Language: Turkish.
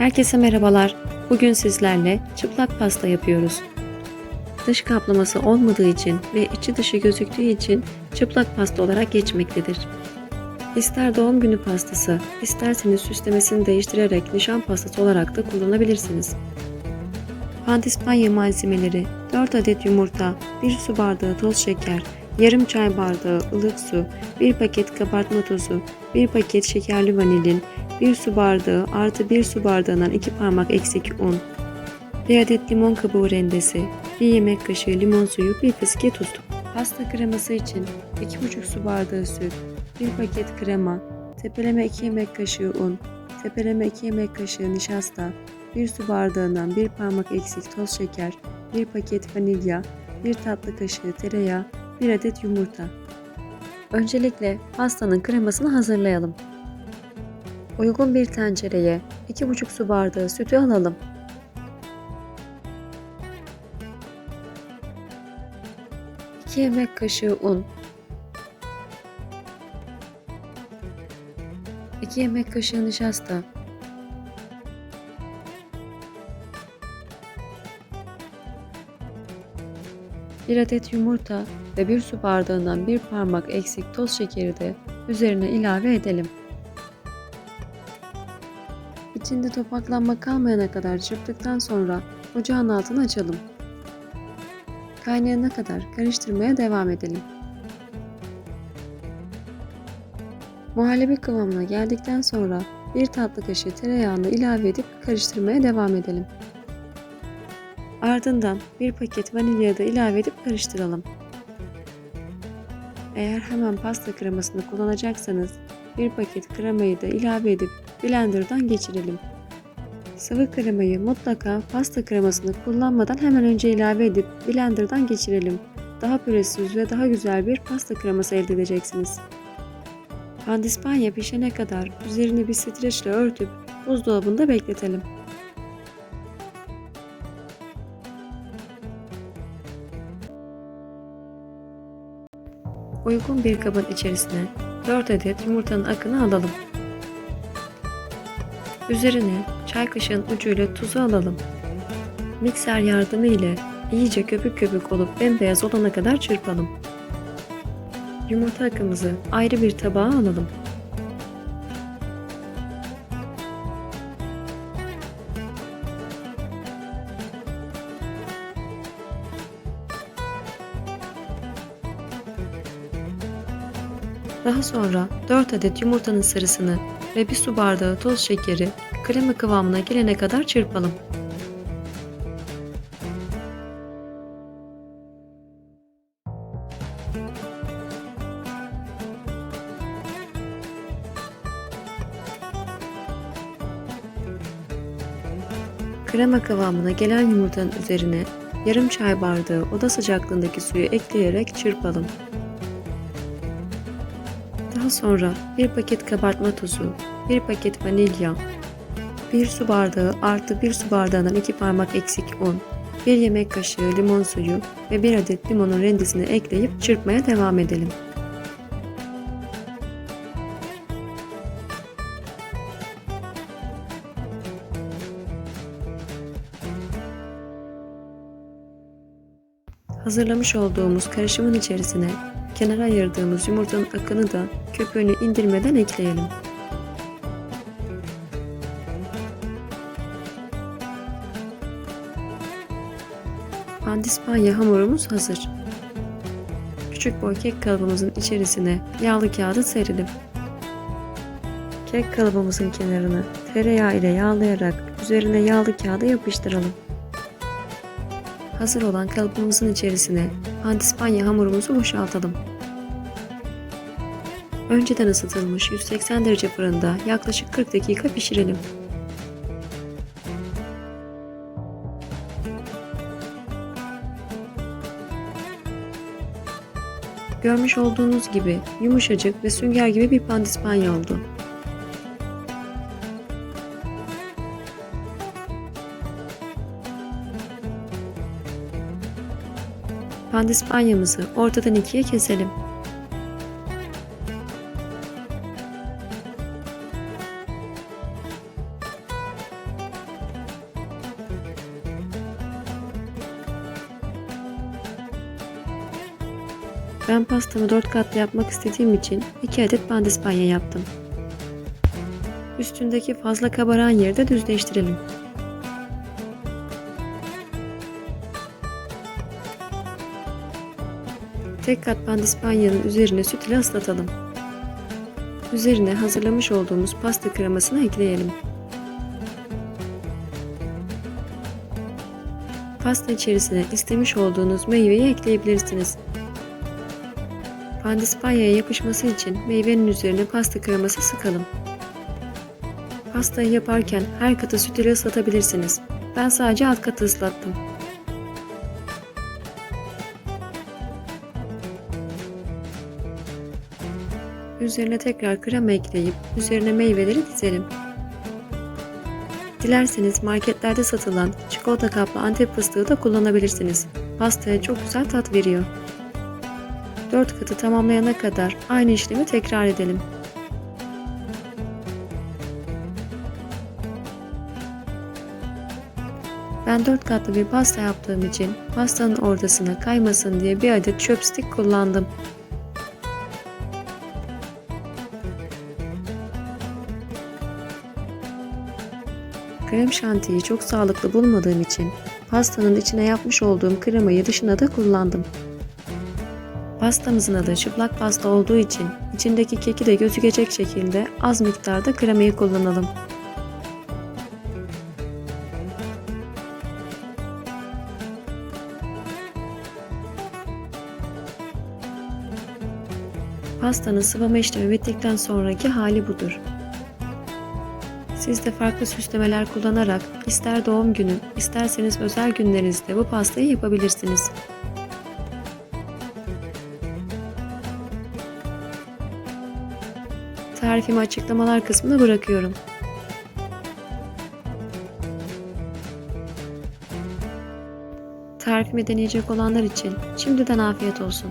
Herkese merhabalar. Bugün sizlerle çıplak pasta yapıyoruz. Dış kaplaması olmadığı için ve içi dışı gözüktüğü için çıplak pasta olarak geçmektedir. İster doğum günü pastası, isterseniz süslemesini değiştirerek nişan pastası olarak da kullanabilirsiniz. Pandispanya malzemeleri 4 adet yumurta, 1 su bardağı toz şeker, yarım çay bardağı ılık su, 1 paket kabartma tozu, 1 paket şekerli vanilin, 1 su bardağı artı 1 su bardağından 2 parmak eksik un, 1 adet limon kabuğu rendesi, 1 yemek kaşığı limon suyu, 1 fiske tuz. Pasta kreması için 2,5 su bardağı süt, 1 paket krema, tepeleme 2 yemek kaşığı un, tepeleme 2 yemek kaşığı nişasta, 1 su bardağından 1 parmak eksik toz şeker, 1 paket vanilya, 1 tatlı kaşığı tereyağı, 1 adet yumurta. Öncelikle pastanın kremasını hazırlayalım. Uygun bir tencereye 2,5 su bardağı sütü alalım. İki yemek kaşığı un, 2 yemek kaşığı nişasta, 1 adet yumurta ve 1 su bardağından 1 parmak eksik toz şekeri de üzerine ilave edelim. İçinde topaklanma kalmayana kadar çırptıktan sonra ocağın altını açalım. Kaynayana kadar karıştırmaya devam edelim. Muhallebi kıvamına geldikten sonra bir tatlı kaşığı tereyağını ilave edip karıştırmaya devam edelim. Ardından bir paket vanilya da ilave edip karıştıralım. Eğer hemen pasta kremasını kullanacaksanız bir paket kremayı da ilave edip blenderdan geçirelim. Sıvı kremayı mutlaka pasta kremasını kullanmadan hemen önce ilave edip blenderdan geçirelim. Daha pürüzsüz ve daha güzel bir pasta kreması elde edeceksiniz. Pandispanya pişene kadar üzerini bir streçle örtüp buzdolabında bekletelim. Uygun bir kabın içerisine 4 adet yumurtanın akını alalım. Üzerine çay kaşığın ucuyla tuzu alalım. Mikser yardımı ile iyice köpük köpük olup bembeyaz olana kadar çırpalım. Yumurta akımızı ayrı bir tabağa alalım. Daha sonra 4 adet yumurtanın sarısını ve 1 su bardağı toz şekeri krema kıvamına gelene kadar çırpalım. Krema kıvamına gelen yumurtanın üzerine yarım çay bardağı oda sıcaklığındaki suyu ekleyerek çırpalım. Daha sonra bir paket kabartma tozu, bir paket vanilya, bir su bardağı artı bir su bardağından iki parmak eksik un, bir yemek kaşığı limon suyu ve bir adet limonun rendesini ekleyip çırpmaya devam edelim. Hazırlamış olduğumuz karışımın içerisine kenara ayırdığımız yumurtanın akını da köpüğünü indirmeden ekleyelim. Pandispanya hamurumuz hazır. Küçük boy kek kalıbımızın içerisine yağlı kağıdı serelim. Kek kalıbımızın kenarını tereyağı ile yağlayarak üzerine yağlı kağıdı yapıştıralım. Hazır olan kalıbımızın içerisine pandispanya hamurumuzu boşaltalım. Önceden ısıtılmış 180 derece fırında yaklaşık 40 dakika pişirelim. Görmüş olduğunuz gibi yumuşacık ve sünger gibi bir pandispanya oldu. Pandispanyamızı ortadan ikiye keselim. Ben pastamı 4 katlı yapmak istediğim için 2 adet pandispanya yaptım. Üstündeki fazla kabaran yeri de düzleştirelim. Tek kat pandispanyanın üzerine süt ile ıslatalım. Üzerine hazırlamış olduğumuz pasta kremasını ekleyelim. Pasta içerisine istemiş olduğunuz meyveyi ekleyebilirsiniz. Pandispanyaya yapışması için meyvenin üzerine pasta kreması sıkalım. Pastayı yaparken her katı süt ile ıslatabilirsiniz. Ben sadece alt katı ıslattım. Üzerine tekrar krema ekleyip üzerine meyveleri dizelim. Dilerseniz marketlerde satılan çikolata kaplı antep fıstığı da kullanabilirsiniz. Pastaya çok güzel tat veriyor. 4 katı tamamlayana kadar aynı işlemi tekrar edelim. Ben 4 katlı bir pasta yaptığım için pastanın ortasına kaymasın diye bir adet chopstick kullandım. Krem şantiyi çok sağlıklı bulmadığım için pastanın içine yapmış olduğum kremayı dışına da kullandım. Pastamızın adı çıplak pasta olduğu için içindeki keki de gözükecek şekilde az miktarda kremayı kullanalım. Pastanın sıvama işlemi bittikten sonraki hali budur. Siz de farklı süslemeler kullanarak ister doğum günü, isterseniz özel günlerinizde bu pastayı yapabilirsiniz. Tarifimi açıklamalar kısmına bırakıyorum. Tarifimi deneyecek olanlar için şimdiden afiyet olsun.